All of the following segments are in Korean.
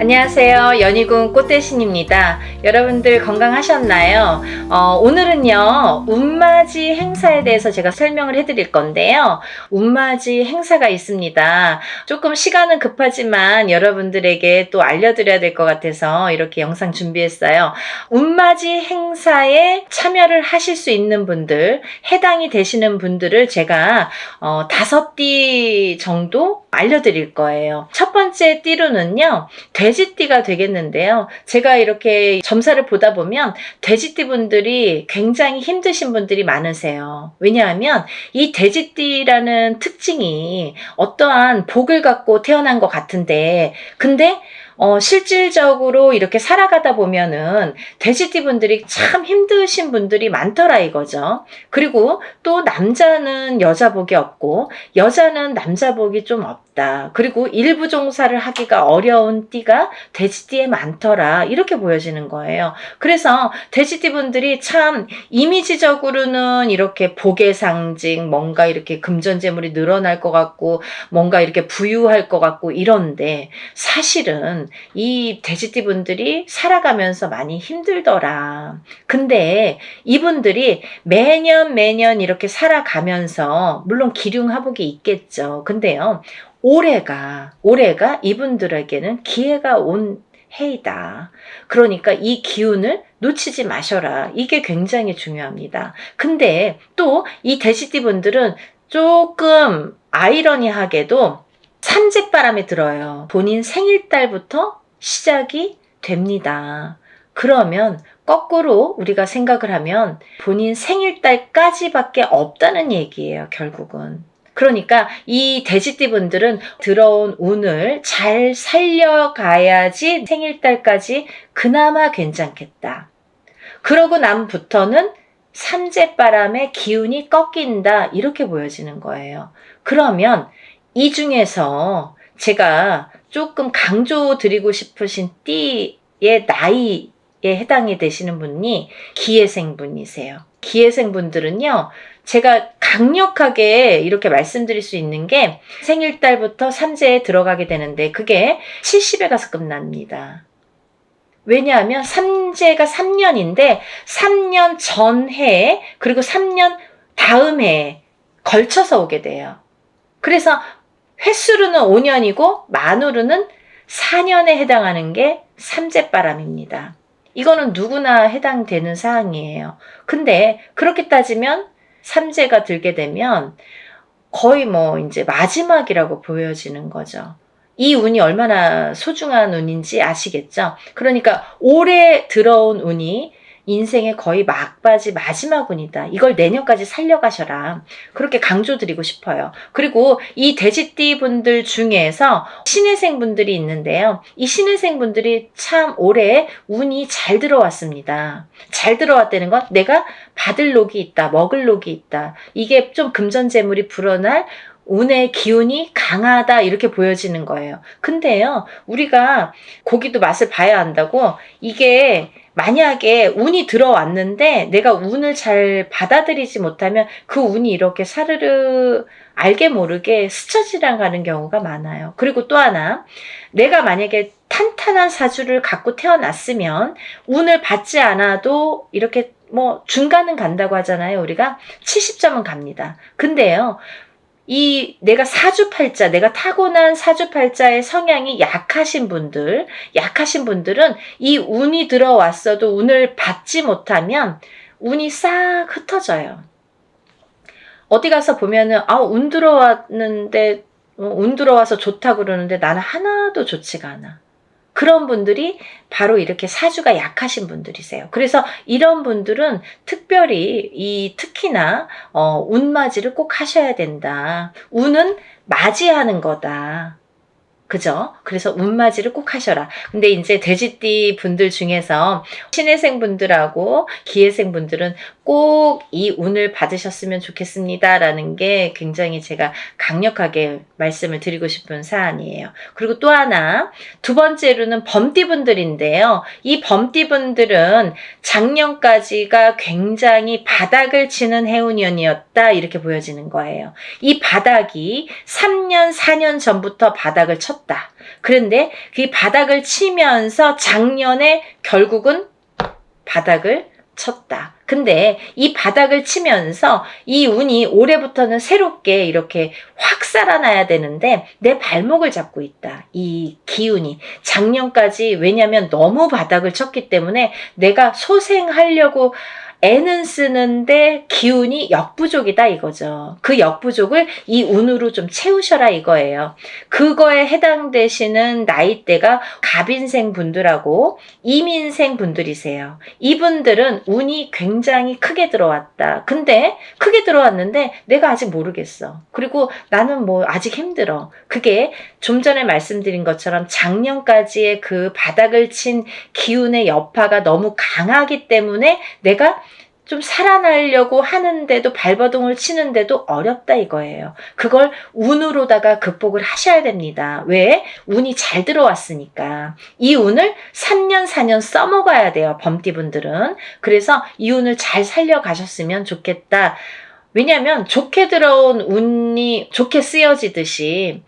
안녕하세요. 연희군 꽃대신입니다. 여러분들 건강하셨나요? 어, 오늘은요, 운맞이 행사에 대해서 제가 설명을 해드릴 건데요. 운맞이 행사가 있습니다. 조금 시간은 급하지만 여러분들에게 또 알려드려야 될 것 같아서 이렇게 영상 준비했어요. 운맞이 행사에 참여를 하실 수 있는 분들, 해당이 되시는 분들을 제가 어, 다섯 띠 정도 알려드릴 거예요. 첫 번째 띠로는요, 돼지띠가 되겠는데요. 제가 이렇게 점사를 보다 보면 돼지띠 분들이 굉장히 힘드신 분들이 많으세요. 왜냐하면 이 돼지띠라는 특징이 어떠한 복을 갖고 태어난 것 같은데, 근데 어, 실질적으로 이렇게 살아가다 보면은 돼지띠 분들이 참 힘드신 분들이 많더라 이거죠. 그리고 또 남자는 여자 복이 없고 여자는 남자 복이 좀 없다. 그리고 일부 종사를 하기가 어려운 띠가 돼지띠에 많더라. 이렇게 보여지는 거예요. 그래서 돼지띠 분들이 참 이미지적으로는 이렇게 복의 상징, 뭔가 이렇게 금전 재물이 늘어날 것 같고 뭔가 이렇게 부유할 것 같고 이런데 사실은 이 돼지띠 분들이 살아가면서 많이 힘들더라. 근데 이분들이 매년 매년 이렇게 살아가면서 물론 기륭 하복이 있겠죠. 근데요. 올해가 올해가 이분들에게는 기회가 온 해이다. 그러니까 이 기운을 놓치지 마셔라. 이게 굉장히 중요합니다. 근데 또 이 돼지띠 분들은 조금 아이러니하게도 삼재바람에 들어요. 본인 생일달부터 시작이 됩니다. 그러면 거꾸로 우리가 생각을 하면 본인 생일달까지밖에 없다는 얘기예요, 결국은. 그러니까 이 돼지띠 분들은 들어온 운을 잘 살려가야지 생일달까지 그나마 괜찮겠다. 그러고 남부터는 삼재바람의 기운이 꺾인다. 이렇게 보여지는 거예요. 그러면 이 중에서 제가 조금 강조 드리고 싶으신 띠의 나이에 해당이 되시는 분이 기회생 분이세요. 기회생 분들은요, 제가 강력하게 이렇게 말씀드릴 수 있는 게 생일달부터 삼재에 들어가게 되는데 그게 70에 가서 끝납니다. 왜냐하면 삼재가 3년인데 3년 전해 그리고 3년 다음 해에 걸쳐서 오게 돼요. 그래서 횟수로는 5년이고 만으로는 4년에 해당하는 게 삼재바람입니다. 이거는 누구나 해당되는 사항이에요. 근데 그렇게 따지면 삼재가 들게 되면 거의 뭐 이제 마지막이라고 보여지는 거죠. 이 운이 얼마나 소중한 운인지 아시겠죠? 그러니까 올해 들어온 운이 인생의 거의 막바지 마지막 운이다. 이걸 내년까지 살려가셔라. 그렇게 강조드리고 싶어요. 그리고 이 돼지띠 분들 중에서 신혜생 분들이 있는데요. 이 신혜생 분들이 참 올해 운이 잘 들어왔습니다. 잘 들어왔다는 건 내가 받을 녹이 있다, 먹을 녹이 있다. 이게 좀 금전재물이 불어날 운의 기운이 강하다 이렇게 보여지는 거예요. 근데요, 우리가 고기도 맛을 봐야 한다고 이게 만약에 운이 들어왔는데 내가 운을 잘 받아들이지 못하면 그 운이 이렇게 사르르 알게 모르게 스쳐 지나가는 경우가 많아요. 그리고 또 하나, 내가 만약에 탄탄한 사주를 갖고 태어났으면 운을 받지 않아도 이렇게 뭐 중간은 간다고 하잖아요. 우리가 70점은 갑니다. 근데요, 이 내가 사주팔자, 내가 타고난 사주팔자의 성향이 약하신 분들, 약하신 분들은 이 운이 들어왔어도 운을 받지 못하면 운이 싹 흩어져요. 어디 가서 보면은 아, 운 들어왔는데 어, 운 들어와서 좋다 그러는데 나는 하나도 좋지가 않아. 그런 분들이 바로 이렇게 사주가 약하신 분들이세요. 그래서 이런 분들은 특별히 이 특히나 어, 운맞이를 꼭 하셔야 된다. 운은 맞이하는 거다. 그죠? 그래서 운맞이를 꼭 하셔라. 근데 이제 돼지띠 분들 중에서 신혜생 분들하고 기회생 분들은 꼭 이 운을 받으셨으면 좋겠습니다. 라는 게 굉장히 제가 강력하게 말씀을 드리고 싶은 사안이에요. 그리고 또 하나, 두 번째로는 범띠 분들인데요. 이 범띠 분들은 작년까지가 굉장히 바닥을 치는 해운년이었다. 이렇게 보여지는 거예요. 이 바닥이 3년, 4년 전부터 바닥을 쳤다. 쳤다. 그런데 그 바닥을 치면서 작년에 결국은 바닥을 쳤다. 근데 이 바닥을 치면서 이 운이 올해부터는 새롭게 이렇게 확 살아나야 되는데 내 발목을 잡고 있다. 이 기운이. 작년까지 왜냐면 너무 바닥을 쳤기 때문에 내가 소생하려고 애는 쓰는데 기운이 역부족이다 이거죠. 그 역부족을 이 운으로 좀 채우셔라 이거예요. 그거에 해당되시는 나이대가 갑인생 분들하고 이민생 분들이세요. 이분들은 운이 굉장히 크게 들어왔다. 근데 크게 들어왔는데 내가 아직 모르겠어. 그리고 나는 뭐 아직 힘들어. 그게 좀 전에 말씀드린 것처럼 작년까지의 그 바닥을 친 기운의 여파가 너무 강하기 때문에 내가 좀 살아나려고 하는데도 발버둥을 치는데도 어렵다 이거예요. 그걸 운으로다가 극복을 하셔야 됩니다. 왜? 운이 잘 들어왔으니까. 이 운을 3년, 4년 써먹어야 돼요. 범띠분들은. 그래서 이 운을 잘 살려가셨으면 좋겠다. 왜냐하면 좋게 들어온 운이 좋게 쓰여지듯이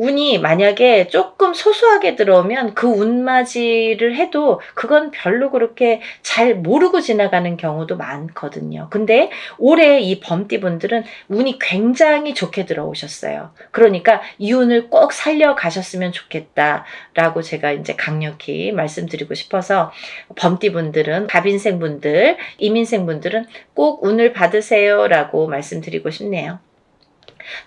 운이 만약에 조금 소소하게 들어오면 그 운맞이를 해도 그건 별로 그렇게 잘 모르고 지나가는 경우도 많거든요. 근데 올해 이 범띠분들은 운이 굉장히 좋게 들어오셨어요. 그러니까 이 운을 꼭 살려가셨으면 좋겠다라고 제가 이제 강력히 말씀드리고 싶어서 범띠분들은 갑인생분들, 이민생분들은 꼭 운을 받으세요라고 말씀드리고 싶네요.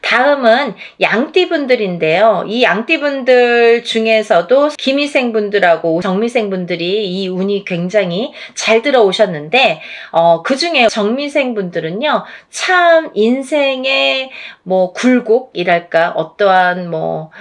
다음은 양띠분들인데요. 이 양띠분들 중에서도 기미생분들하고 정미생분들이 이 운이 굉장히 잘 들어오셨는데, 어, 그 중에 정미생분들은요, 참 인생의 뭐 굴곡이랄까, 어떠한 뭐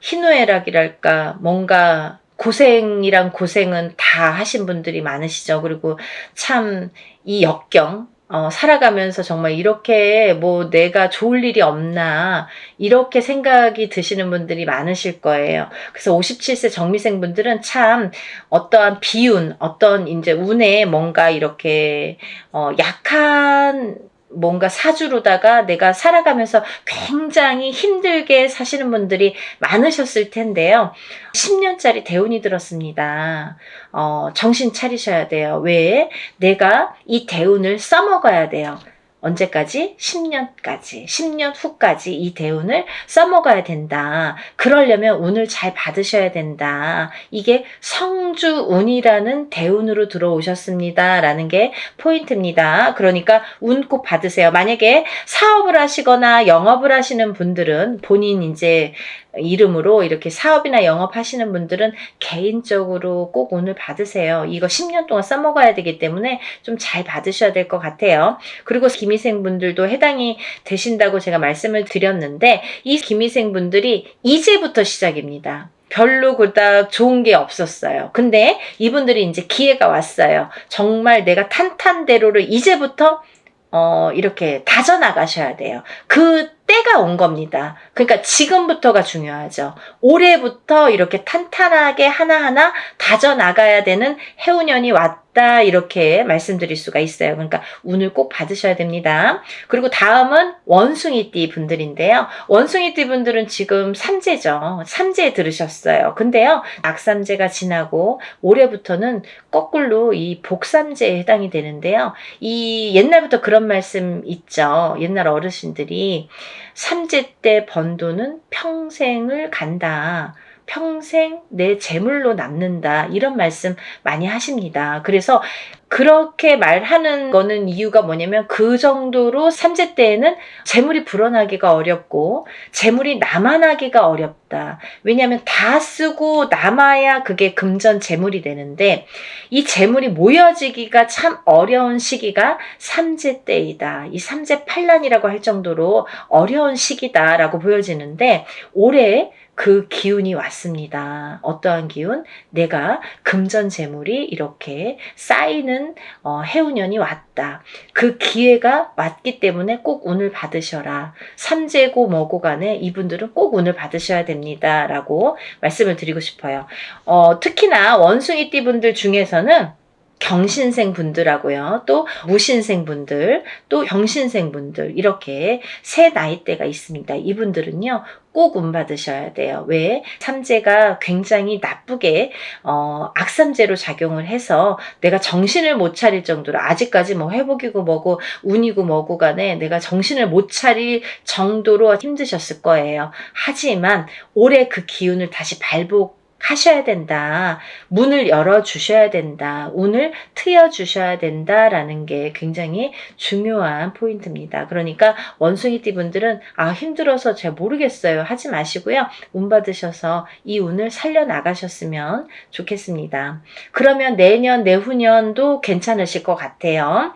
희노애락이랄까, 뭔가 고생이란 고생은 다 하신 분들이 많으시죠. 그리고 참 이 역경, 어, 살아가면서 정말 이렇게 뭐 내가 좋을 일이 없나 이렇게 생각이 드시는 분들이 많으실 거예요. 그래서 57세 정미생 분들은 참 어떠한 비운, 어떤 이제 운에 뭔가 이렇게 어, 약한 뭔가 사주로다가 내가 살아가면서 굉장히 힘들게 사시는 분들이 많으셨을 텐데요. 10년짜리 대운이 들었습니다. 어, 정신 차리셔야 돼요. 왜? 내가 이 대운을 써먹어야 돼요. 언제까지? 10년까지. 10년 후까지 이 대운을 써먹어야 된다. 그러려면 운을 잘 받으셔야 된다. 이게 성주운이라는 대운으로 들어오셨습니다. 라는 게 포인트입니다. 그러니까 운 꼭 받으세요. 만약에 사업을 하시거나 영업을 하시는 분들은 본인 이제 이름으로 이렇게 사업이나 영업하시는 분들은 개인적으로 꼭 운을 받으세요. 이거 10년 동안 써먹어야 되기 때문에 좀 잘 받으셔야 될 것 같아요. 그리고 기미생 분들도 해당이 되신다고 제가 말씀을 드렸는데 이 기미생 분들이 이제부터 시작입니다. 별로 그닥 좋은 게 없었어요. 근데 이분들이 이제 기회가 왔어요. 정말 내가 탄탄대로를 이제부터 어, 이렇게 다져나가셔야 돼요. 그 때가 온 겁니다. 그러니까 지금부터가 중요하죠. 올해부터 이렇게 탄탄하게 하나하나 다져나가야 되는 해운년이 왔 다. 이렇게 말씀드릴 수가 있어요. 그러니까 운을 꼭 받으셔야 됩니다. 그리고 다음은 원숭이띠 분들인데요. 원숭이띠 분들은 지금 삼재죠. 삼재 들으셨어요. 근데요, 낙삼재가 지나고 올해부터는 거꾸로 이 복삼재에 해당이 되는데요. 이 옛날부터 그런 말씀 있죠. 옛날 어르신들이 삼재 때 번 돈은 평생을 간다. 평생 내 재물로 남는다. 이런 말씀 많이 하십니다. 그래서 그렇게 말하는 거는 이유가 뭐냐면 그 정도로 삼재 때에는 재물이 불어나기가 어렵고 재물이 남아나기가 어렵다. 왜냐하면 다 쓰고 남아야 그게 금전 재물이 되는데 이 재물이 모여지기가 참 어려운 시기가 삼재 때이다. 이 삼재 팔란이라고 할 정도로 어려운 시기다라고 보여지는데 올해 그 기운이 왔습니다. 어떠한 기운? 내가 금전 재물이 이렇게 쌓이는 어, 해운년이 왔다. 그 기회가 왔기 때문에 꼭 운을 받으셔라. 삼재고 뭐고 간에 이분들은 꼭 운을 받으셔야 됩니다. 라고 말씀을 드리고 싶어요. 어, 특히나 원숭이띠 분들 중에서는 경신생 분들하고요. 또 무신생 분들, 또 병신생 분들 이렇게 세 나이대가 있습니다. 이분들은요. 꼭 운 받으셔야 돼요. 왜? 삼재가 굉장히 나쁘게 어, 악삼재로 작용을 해서 내가 정신을 못 차릴 정도로 아직까지 뭐 회복이고 뭐고 운이고 뭐고 간에 내가 정신을 못 차릴 정도로 힘드셨을 거예요. 하지만 올해 그 기운을 다시 발복 하셔야 된다. 문을 열어 주셔야 된다. 운을 트여 주셔야 된다라는 게 굉장히 중요한 포인트입니다. 그러니까 원숭이띠 분들은 아 힘들어서 잘 모르겠어요. 하지 마시고요. 운 받으셔서 이 운을 살려 나가셨으면 좋겠습니다. 그러면 내년 내후년도 괜찮으실 것 같아요.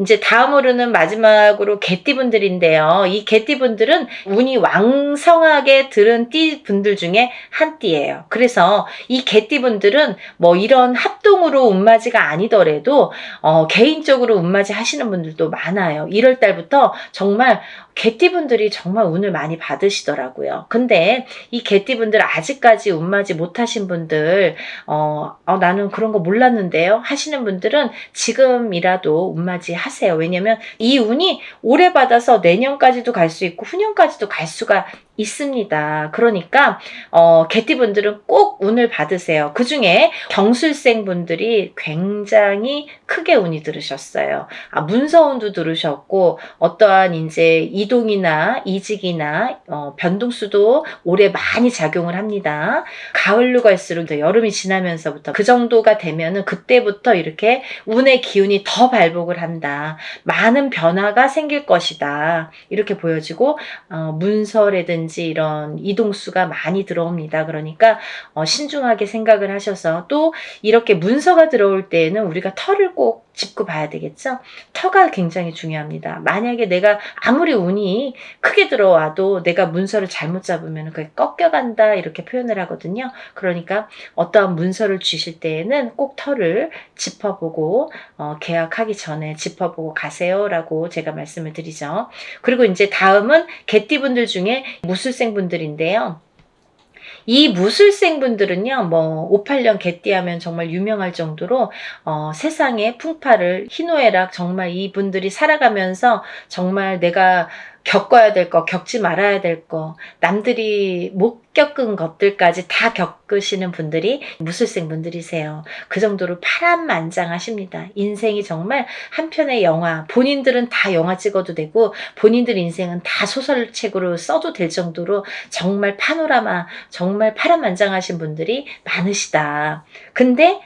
이제 다음으로는 마지막으로 개띠 분들인데요. 이 개띠 분들은 운이 왕성하게 들은 띠 분들 중에 한 띠예요. 그래서 이 개띠분들은 뭐 이런 합동으로 운맞이가 아니더라도 어, 개인적으로 운맞이 하시는 분들도 많아요. 1월 달부터 정말 개띠분들이 정말 운을 많이 받으시더라고요. 근데 이 개띠분들 아직까지 운맞이 못하신 분들 어, 어, 나는 그런 거 몰랐는데요 하시는 분들은 지금이라도 운맞이 하세요. 왜냐면 이 운이 오래 받아서 내년까지도 갈 수 있고 후년까지도 갈 수가 있습니다. 그러니까 어, 개띠분들은 꼭 운을 받으세요. 그 중에 경술생 분들이 굉장히 크게 운이 들으셨어요. 아, 문서운도 들으셨고 어떠한 이제 이동이나 이직이나 어, 변동수도 올해 많이 작용을 합니다. 가을로 갈수록 더 여름이 지나면서부터 그 정도가 되면은 그때부터 이렇게 운의 기운이 더 발복을 한다. 많은 변화가 생길 것이다. 이렇게 보여지고 어, 문서라든지 이런 이동수가 많이 들어옵니다. 그러니까 어, 신중하게 생각을 하셔서 또 이렇게 문서가 들어올 때에는 우리가 털을 꼭 짚고 봐야 되겠죠. 터가 굉장히 중요합니다. 만약에 내가 아무리 운이 크게 들어와도 내가 문서를 잘못 잡으면 그게 꺾여간다 이렇게 표현을 하거든요. 그러니까 어떠한 문서를 주실 때에는 꼭 털을 짚어보고 어, 계약하기 전에 짚어보고 가세요라고 제가 말씀을 드리죠. 그리고 이제 다음은 개띠분들 중에 무술생 분들인데요. 이 무술생 분들은요, 뭐, 58년 개띠하면 정말 유명할 정도로, 어, 세상의 풍파를, 희노애락, 정말 이 분들이 살아가면서 정말 내가 겪어야 될 거, 겪지 말아야 될 거, 남들이 못 겪은 것들까지 다 겪으시는 분들이 무술생 분들이세요. 그 정도로 파란만장하십니다. 인생이 정말 한 편의 영화, 본인들은 다 영화 찍어도 되고, 본인들 인생은 다 소설책으로 써도 될 정도로 정말 파노라마, 정말 파란만장하신 분들이 많으시다. 근데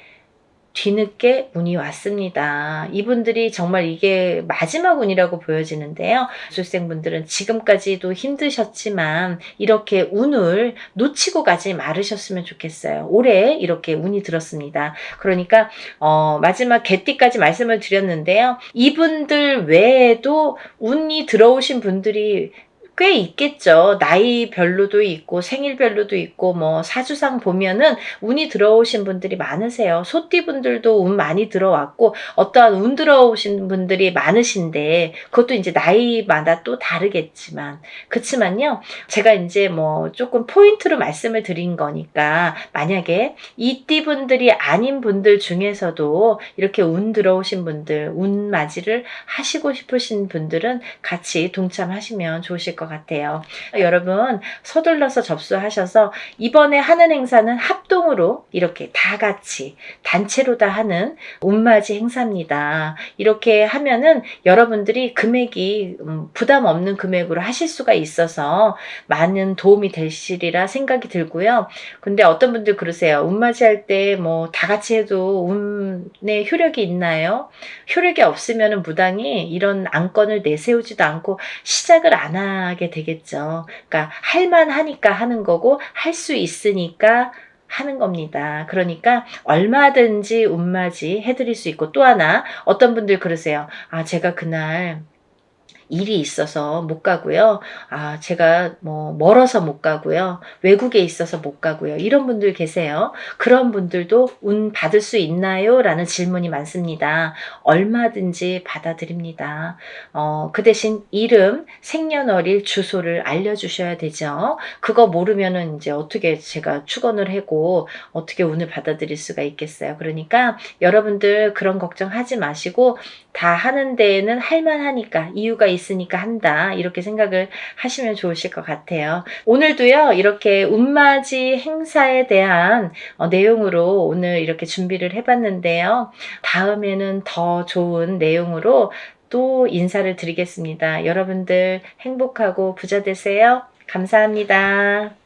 뒤늦게 운이 왔습니다. 이분들이 정말 이게 마지막 운이라고 보여지는데요. 수생분들은 지금까지도 힘드셨지만 이렇게 운을 놓치고 가지 말으셨으면 좋겠어요. 올해 이렇게 운이 들었습니다. 그러니까 어, 마지막 개띠까지 말씀을 드렸는데요. 이분들 외에도 운이 들어오신 분들이 꽤 있겠죠. 나이별로도 있고 생일별로도 있고 뭐 사주상 보면은 운이 들어오신 분들이 많으세요. 소띠 분들도 운 많이 들어왔고 어떠한 운 들어오신 분들이 많으신데 그것도 이제 나이마다 또 다르겠지만 그렇지만요. 제가 이제 뭐 조금 포인트로 말씀을 드린 거니까 만약에 이띠 분들이 아닌 분들 중에서도 이렇게 운 들어오신 분들 운 맞이를 하시고 싶으신 분들은 같이 동참하시면 좋으실 것 같아요. 여러분 서둘러서 접수하셔서 이번에 하는 행사는 합동으로 이렇게 다 같이 단체로 다 하는 운맞이 행사입니다. 이렇게 하면은 여러분들이 금액이 음, 부담 없는 금액으로 하실 수가 있어서 많은 도움이 되시리라 생각이 들고요. 근데 어떤 분들 그러세요. 운맞이 할 때 뭐 다 같이 해도 운의 효력이 있나요? 효력이 없으면 무당이 이런 안건을 내세우지도 않고 시작을 안 하게 되겠죠. 그러니까 할만하니까 하는 거고 할 수 있으니까 하는 겁니다. 그러니까 얼마든지 운맞이 해드릴 수 있고 또 하나 어떤 분들 그러세요. 아 제가 그날 일이 있어서 못 가고요. 아, 제가 뭐 멀어서 못 가고요. 외국에 있어서 못 가고요. 이런 분들 계세요. 그런 분들도 운 받을 수 있나요? 라는 질문이 많습니다. 얼마든지 받아드립니다. 어, 그 대신 이름, 생년월일, 주소를 알려주셔야 되죠. 그거 모르면은 이제 어떻게 제가 축원을 하고 어떻게 운을 받아들일 수가 있겠어요. 그러니까 여러분들 그런 걱정하지 마시고 다 하는 데에는 할만하니까 이유가 있 으니까 한다 이렇게 생각을 하시면 좋으실 것 같아요. 오늘도요 이렇게 운맞이 행사에 대한 어, 내용으로 오늘 이렇게 준비를 해봤는데요. 다음에는 더 좋은 내용으로 또 인사를 드리겠습니다. 여러분들 행복하고 부자 되세요. 감사합니다.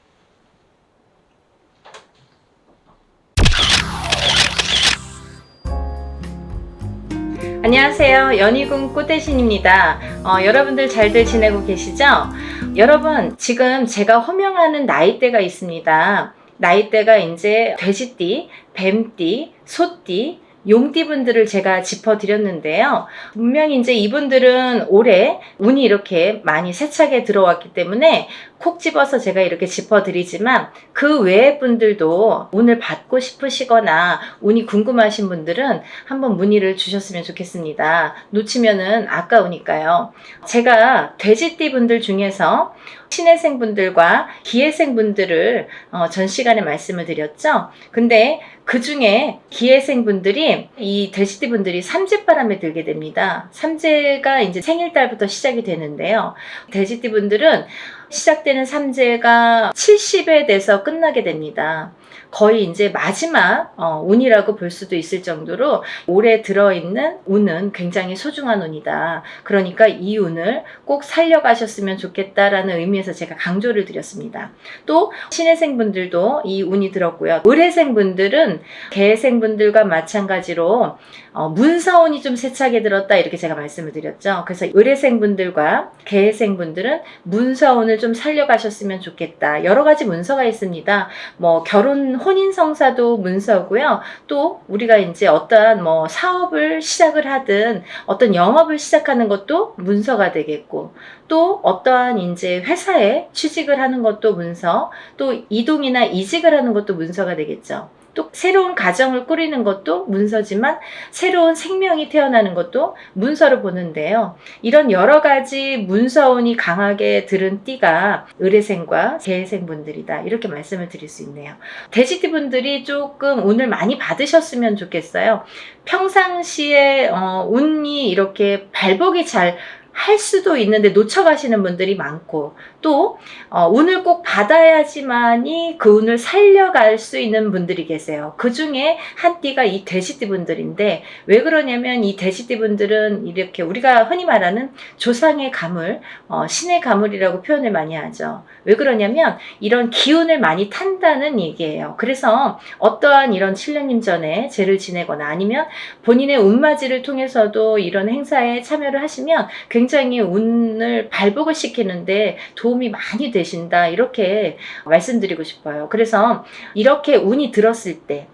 안녕하세요. 연희군 꽃대신입니다. 어, 여러분들 잘들 지내고 계시죠? 여러분, 지금 제가 호명하는 나이대가 있습니다. 나이대가 이제 돼지띠, 뱀띠, 소띠, 용띠 분들을 제가 짚어드렸는데요. 분명히 이제 이분들은 올해 운이 이렇게 많이 세차게 들어왔기 때문에 콕 집어서 제가 이렇게 짚어드리지만 그 외의 분들도 운을 받고 싶으시거나 운이 궁금하신 분들은 한번 문의를 주셨으면 좋겠습니다. 놓치면은 아까우니까요. 제가 돼지띠 분들 중에서 신혜생 분들과 기회생 분들을 어, 전 시간에 말씀을 드렸죠. 근데 그 중에 기회생 분들이 이 돼지띠 분들이 삼재바람에 들게 됩니다. 삼재가 이제 생일달부터 시작이 되는데요. 돼지띠 분들은 시작되는 삼재가 70에 돼서 끝나게 됩니다. 거의 이제 마지막 어, 운이라고 볼 수도 있을 정도로 올해 들어있는 운은 굉장히 소중한 운이다. 그러니까 이 운을 꼭 살려가셨으면 좋겠다라는 의미에서 제가 강조를 드렸습니다. 또 신혜생 분들도 이 운이 들었고요. 을혜생 분들은 개생 분들과 마찬가지로 어, 문서운이 좀 세차게 들었다 이렇게 제가 말씀을 드렸죠. 그래서 을혜생 분들과 개생 분들은 문서운을 좀 살려가셨으면 좋겠다. 여러 가지 문서가 있습니다. 뭐 결혼 혼인 성사도 문서고요. 또 우리가 이제 어떠한 뭐 사업을 시작을 하든 어떤 영업을 시작하는 것도 문서가 되겠고 또 어떠한 이제 회사에 취직을 하는 것도 문서, 또 이동이나 이직을 하는 것도 문서가 되겠죠. 또 새로운 가정을 꾸리는 것도 문서지만 새로운 생명이 태어나는 것도 문서로 보는데요. 이런 여러 가지 문서운이 강하게 들은 띠가 의뢰생과 재해생 분들이다. 이렇게 말씀을 드릴 수 있네요. 돼지띠 분들이 조금 운을 많이 받으셨으면 좋겠어요. 평상시에 어, 운이 이렇게 발복이 잘 할 수도 있는데 놓쳐가시는 분들이 많고 또 어, 운을 꼭 받아야지만이 그 운을 살려갈 수 있는 분들이 계세요. 그 중에 한 띠가 이 돼지띠 분들인데 왜 그러냐면 이 돼지띠 분들은 이렇게 우리가 흔히 말하는 조상의 가물, 어, 신의 가물이라고 표현을 많이 하죠. 왜 그러냐면 이런 기운을 많이 탄다는 얘기예요. 그래서 어떠한 이런 7년님 전에 제를 지내거나 아니면 본인의 운맞이를 통해서도 이런 행사에 참여를 하시면 굉장히 운을 발복을 시키는데 도움 이 많이 되신다. 이렇게 말씀드리고 싶어요. 그래서 이렇게 운이 들었을 때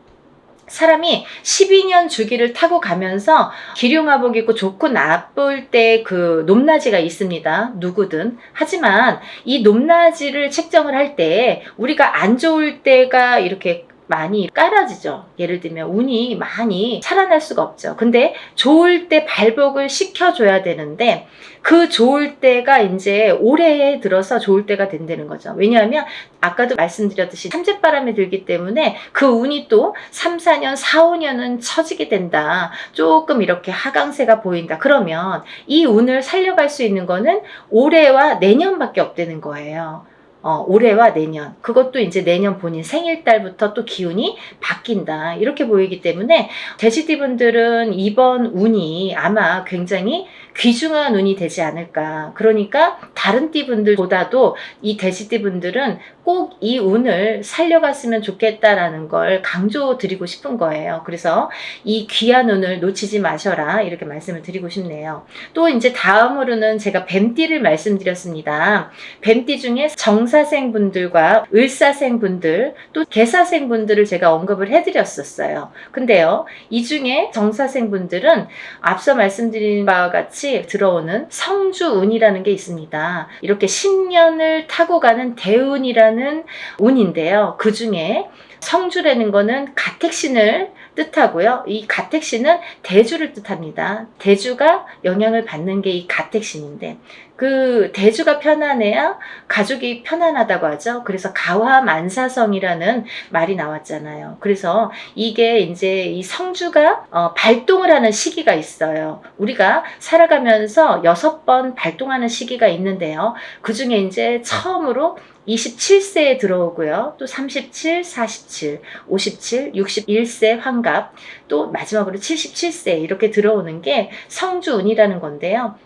사람이 12년 주기를 타고 가면서 기륭화복 입고 좋고 나쁠 때 그 높낮이가 있습니다. 누구든. 하지만 이 높낮이를 책정을 할 때 우리가 안 좋을 때가 이렇게 많이 깔아지죠. 예를 들면 운이 많이 살아날 수가 없죠. 근데 좋을 때 발복을 시켜줘야 되는데 그 좋을 때가 이제 올해에 들어서 좋을 때가 된다는 거죠. 왜냐하면 아까도 말씀드렸듯이 삼재바람이 들기 때문에 그 운이 또 3, 4년, 4, 5년은 처지게 된다. 조금 이렇게 하강세가 보인다. 그러면 이 운을 살려갈 수 있는 거는 올해와 내년밖에 없다는 거예요. 어, 올해와 내년. 그것도 이제 내년 본인 생일달부터 또 기운이 바뀐다. 이렇게 보이기 때문에 돼지띠 분들은 이번 운이 아마 굉장히 귀중한 운이 되지 않을까. 그러니까 다른 띠 분들보다도 이 돼지띠 분들은 꼭 이 운을 살려갔으면 좋겠다라는 걸 강조 드리고 싶은 거예요. 그래서 이 귀한 운을 놓치지 마셔라. 이렇게 말씀을 드리고 싶네요. 또 이제 다음으로는 제가 뱀띠를 말씀드렸습니다. 뱀띠 중에 정사생 분들과 을사생 분들 또 개사생 분들을 제가 언급을 해드렸었어요. 근데요, 이 중에 정사생 분들은 앞서 말씀드린 바와 같이 같이 들어오는 성주운이라는 게 있습니다. 이렇게 신년을 타고 가는 대운이라는 운인데요. 그 중에 성주라는 거는 가택신을 뜻하고요. 이 가택신은 대주를 뜻합니다. 대주가 영향을 받는 게 이 가택신인데 그 대주가 편안해야 가족이 편안하다고 하죠. 그래서 가화만사성이라는 말이 나왔잖아요. 그래서 이게 이제 이 성주가 어, 발동을 하는 시기가 있어요. 우리가 살아가면서 여섯 번 발동하는 시기가 있는데요. 그 중에 이제 처음으로 27세에 들어오고요. 또 37, 47, 57, 61세 환갑, 또 마지막으로 77세 이렇게 들어오는 게 성주운이라는 건데요.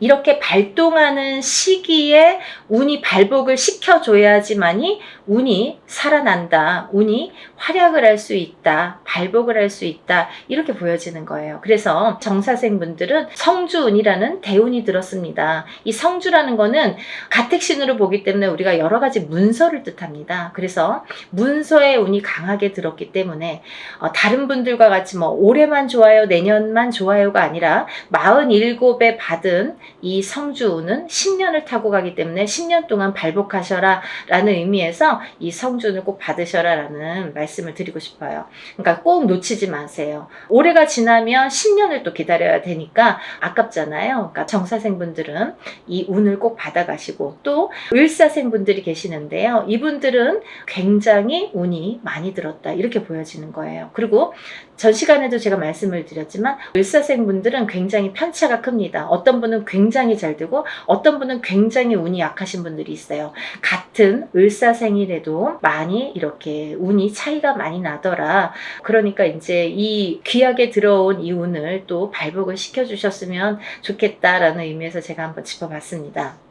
이렇게 발동하는 시기에 운이 발복을 시켜줘야지만이 운이 살아난다. 운이 활약을 할 수 있다. 발복을 할 수 있다. 이렇게 보여지는 거예요. 그래서 정사생 분들은 성주운이라는 대운이 들었습니다. 이 성주라는 거는 가택신으로 보기 때문에 우리가 여러 가지 문서를 뜻합니다. 그래서 문서의 운이 강하게 들었기 때문에 어, 다른 분들과 같이 뭐 올해만 좋아요, 내년만 좋아요가 아니라 47에 받은 이 성주운은 10년을 타고 가기 때문에 10년 동안 발복하셔라 라는 의미에서 이 성주운을 꼭 받으셔라 라는 말씀을 드리고 싶어요. 그러니까 꼭 놓치지 마세요. 올해가 지나면 10년을 또 기다려야 되니까 아깝잖아요. 그러니까 정사생분들은 이 운을 꼭 받아가시고 또 을사생분들이 계시는데요. 이분들은 굉장히 운이 많이 들었다. 이렇게 보여지는 거예요. 그리고 전 시간에도 제가 말씀을 드렸지만 을사생분들은 굉장히 편차가 큽니다. 어떤 분은 굉장히 잘 되고 어떤 분은 굉장히 운이 약하신 분들이 있어요. 같은 을사생이라도 많이 이렇게 운이 차이가 많이 나더라. 그러니까 이제 이 귀하게 들어온 이 운을 또 발복을 시켜주셨으면 좋겠다라는 의미에서 제가 한번 짚어봤습니다.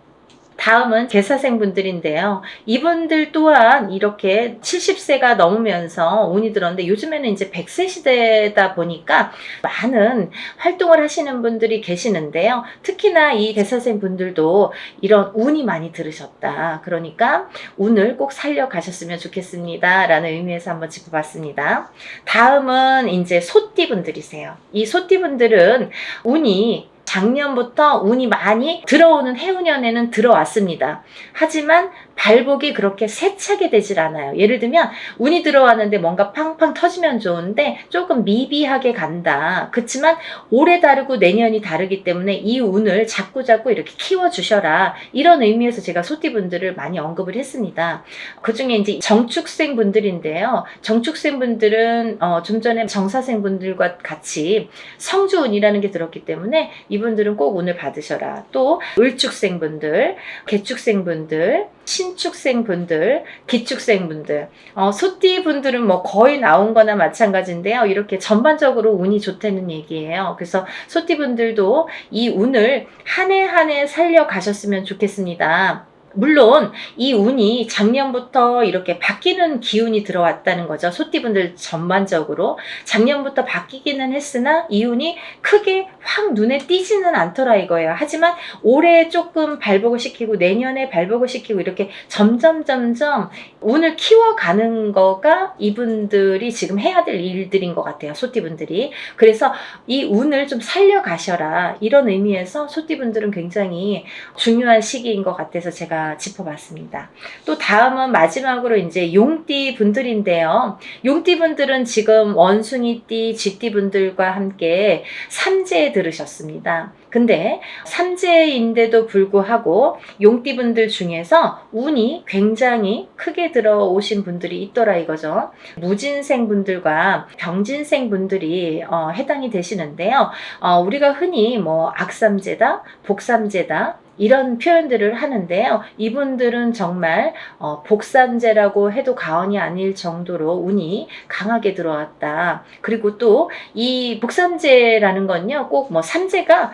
다음은 개사생분들인데요. 이분들 또한 이렇게 70세가 넘으면서 운이 들었는데 요즘에는 이제 100세 시대다 보니까 많은 활동을 하시는 분들이 계시는데요. 특히나 이 개사생분들도 이런 운이 많이 들으셨다. 그러니까 운을 꼭 살려가셨으면 좋겠습니다. 라는 의미에서 한번 짚어봤습니다. 다음은 이제 소띠분들이세요. 이 소띠분들은 운이 작년부터 운이 많이 들어오는 해운년에는 들어왔습니다. 하지만 발복이 그렇게 세차게 되질 않아요. 예를 들면 운이 들어왔는데 뭔가 팡팡 터지면 좋은데 조금 미비하게 간다. 그렇지만 올해 다르고 내년이 다르기 때문에 이 운을 자꾸 자꾸 이렇게 키워 주셔라. 이런 의미에서 제가 소띠분들을 많이 언급을 했습니다. 그 중에 이제 정축생 분들인데요. 정축생 분들은 어, 좀 전에 정사생 분들과 같이 성주운이라는 게 들었기 때문에 이분들은 꼭 운을 받으셔라. 또 을축생 분들, 개축생 분들, 신축생 분들, 기축생 분들, 어, 소띠 분들은 뭐 거의 나온 거나 마찬가지인데요. 이렇게 전반적으로 운이 좋다는 얘기예요. 그래서 소띠 분들도 이 운을 한 해 한 해 살려 가셨으면 좋겠습니다. 물론 이 운이 작년부터 이렇게 바뀌는 기운이 들어왔다는 거죠. 소띠분들 전반적으로 작년부터 바뀌기는 했으나 이 운이 크게 확 눈에 띄지는 않더라 이거예요. 하지만 올해 조금 발복을 시키고 내년에 발복을 시키고 이렇게 점점 점점 운을 키워가는 거가 이분들이 지금 해야 될 일들인 것 같아요. 소띠분들이. 그래서 이 운을 좀 살려가셔라 이런 의미에서 소띠분들은 굉장히 중요한 시기인 것 같아서 제가 짚어봤습니다. 또 다음은 마지막으로 이제 용띠 분들인데요. 용띠 분들은 지금 원숭이띠, 쥐띠 분들과 함께 삼재에 들으셨습니다. 근데 삼재인데도 불구하고 용띠 분들 중에서 운이 굉장히 크게 들어오신 분들이 있더라 이거죠. 무진생 분들과 병진생 분들이 어, 해당이 되시는데요. 어, 우리가 흔히 뭐 악삼재다, 복삼재다, 이런 표현들을 하는데요. 이분들은 정말 어, 복삼제라고 해도 과언이 아닐 정도로 운이 강하게 들어왔다. 그리고 또 이 복삼제라는 건요, 꼭 뭐 삼제가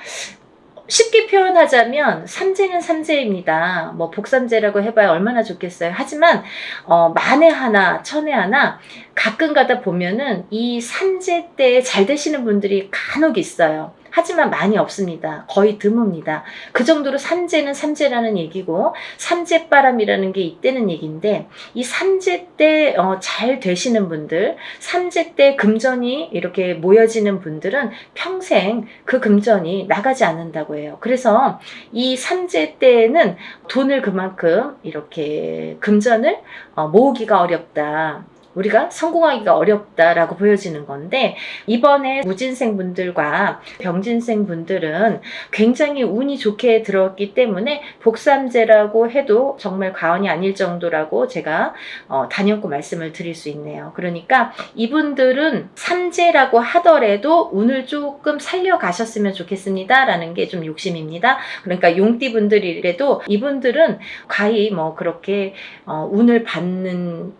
쉽게 표현하자면 삼재는 삼재입니다. 뭐 복삼재라고 해봐야 얼마나 좋겠어요. 하지만 어, 만에 하나, 천에 하나 가끔 가다 보면은 이 삼재 때 잘 되시는 분들이 간혹 있어요. 하지만 많이 없습니다. 거의 드뭅니다. 그 정도로 삼재는 삼재라는 얘기고 삼재바람이라는 게 있다는 얘기인데 이 삼재 때잘 되시는 분들, 삼재 때 금전이 이렇게 모여지는 분들은 평생 그 금전이 나가지 않는다고 해요. 그래서 이 삼재 때에는 돈을 그만큼 이렇게 금전을 어, 모으기가 어렵다. 우리가 성공하기가 어렵다라고 보여지는 건데 이번에 무진생 분들과 병진생 분들은 굉장히 운이 좋게 들어왔기 때문에 복삼제라고 해도 정말 과언이 아닐 정도라고 제가 어, 단연코 말씀을 드릴 수 있네요. 그러니까 이분들은 삼제라고 하더라도 운을 조금 살려가셨으면 좋겠습니다라는 게 좀 욕심입니다. 그러니까 용띠 분들이라도 이분들은 과히 뭐 그렇게 어, 운을 받는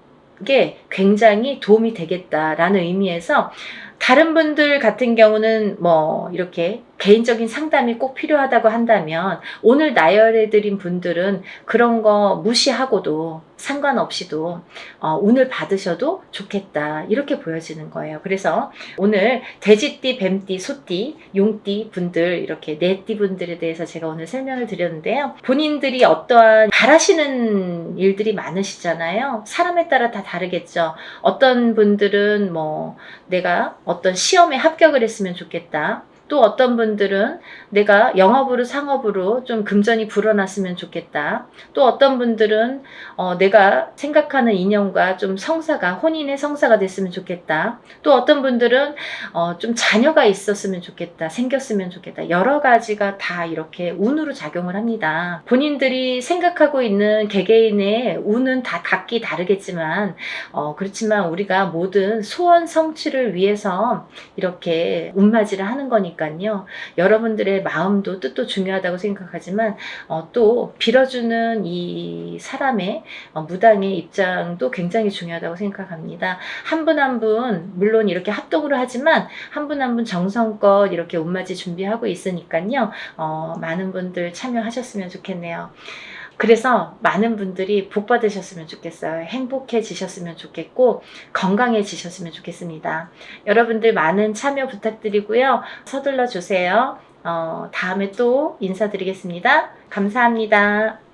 게 굉장히 도움이 되겠다라는 의미에서 다른 분들 같은 경우는 뭐 이렇게 개인적인 상담이 꼭 필요하다고 한다면 오늘 나열해드린 분들은 그런 거 무시하고도 상관없이도 어, 운을 받으셔도 좋겠다 이렇게 보여지는 거예요. 그래서 오늘 돼지띠, 뱀띠, 소띠, 용띠 분들 이렇게 네띠 분들에 대해서 제가 오늘 설명을 드렸는데요. 본인들이 어떠한 바라시는 일들이 많으시잖아요. 사람에 따라 다 다르겠죠. 어떤 분들은 뭐 내가 어떤 시험에 합격을 했으면 좋겠다. 또 어떤 분들은 내가 영업으로 상업으로 좀 금전이 불어났으면 좋겠다. 또 어떤 분들은 어, 내가 생각하는 인연과 좀 성사가 혼인의 성사가 됐으면 좋겠다. 또 어떤 분들은 어, 좀 자녀가 있었으면 좋겠다. 생겼으면 좋겠다. 여러 가지가 다 이렇게 운으로 작용을 합니다. 본인들이 생각하고 있는 개개인의 운은 다 각기 다르겠지만 어, 그렇지만 우리가 모든 소원 성취를 위해서 이렇게 운맞이를 하는 거 니까요. 여러분들의 마음도 뜻도 중요하다고 생각하지만 어, 또 빌어주는 이 사람의 어, 무당의 입장도 굉장히 중요하다고 생각합니다. 한 분 한 분 물론 이렇게 합동으로 하지만 한 분 한 분 정성껏 이렇게 운맞이 준비하고 있으니까요. 어, 많은 분들 참여하셨으면 좋겠네요. 그래서 많은 분들이 복 받으셨으면 좋겠어요. 행복해지셨으면 좋겠고 건강해지셨으면 좋겠습니다. 여러분들 많은 참여 부탁드리고요. 서둘러 주세요. 어, 다음에 또 인사드리겠습니다. 감사합니다.